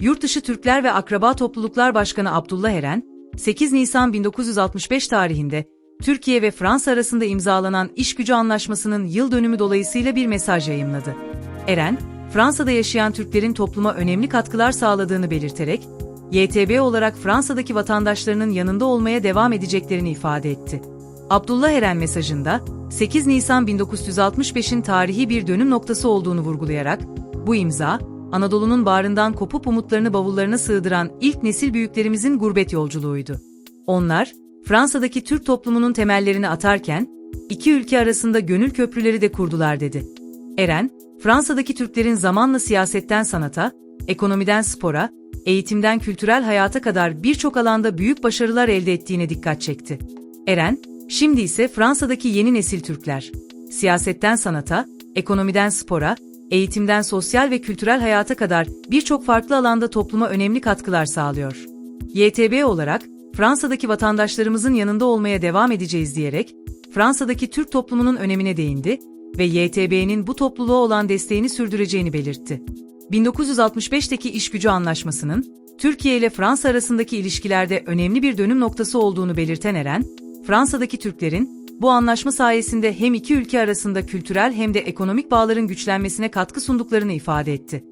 Yurtdışı Türkler ve Akraba Topluluklar Başkanı Abdullah Eren, 8 Nisan 1965 tarihinde Türkiye ve Fransa arasında imzalanan İşgücü Anlaşması'nın yıl dönümü dolayısıyla bir mesaj yayımladı. Eren, Fransa'da yaşayan Türklerin topluma önemli katkılar sağladığını belirterek, YTB olarak Fransa'daki vatandaşlarının yanında olmaya devam edeceklerini ifade etti. Abdullah Eren mesajında, 8 Nisan 1965'in tarihi bir dönüm noktası olduğunu vurgulayarak, bu imza, Anadolu'nun bağrından kopup umutlarını bavullarına sığdıran ilk nesil büyüklerimizin gurbet yolculuğuydu. Onlar, Fransa'daki Türk toplumunun temellerini atarken, iki ülke arasında gönül köprüleri de kurdular dedi. Eren, Fransa'daki Türklerin zamanla siyasetten sanata, ekonomiden spora, eğitimden kültürel hayata kadar birçok alanda büyük başarılar elde ettiğine dikkat çekti. Eren, şimdi ise Fransa'daki yeni nesil Türkler, siyasetten sanata, ekonomiden spora, eğitimden sosyal ve kültürel hayata kadar birçok farklı alanda topluma önemli katkılar sağlıyor. YTB olarak, Fransa'daki vatandaşlarımızın yanında olmaya devam edeceğiz diyerek, Fransa'daki Türk toplumunun önemine değindi ve YTB'nin bu topluluğa olan desteğini sürdüreceğini belirtti. 1965'teki İşgücü Anlaşması'nın, Türkiye ile Fransa arasındaki ilişkilerde önemli bir dönüm noktası olduğunu belirten Eren, Fransa'daki Türklerin, bu anlaşma sayesinde hem iki ülke arasında kültürel hem de ekonomik bağların güçlenmesine katkı sunduklarını ifade etti.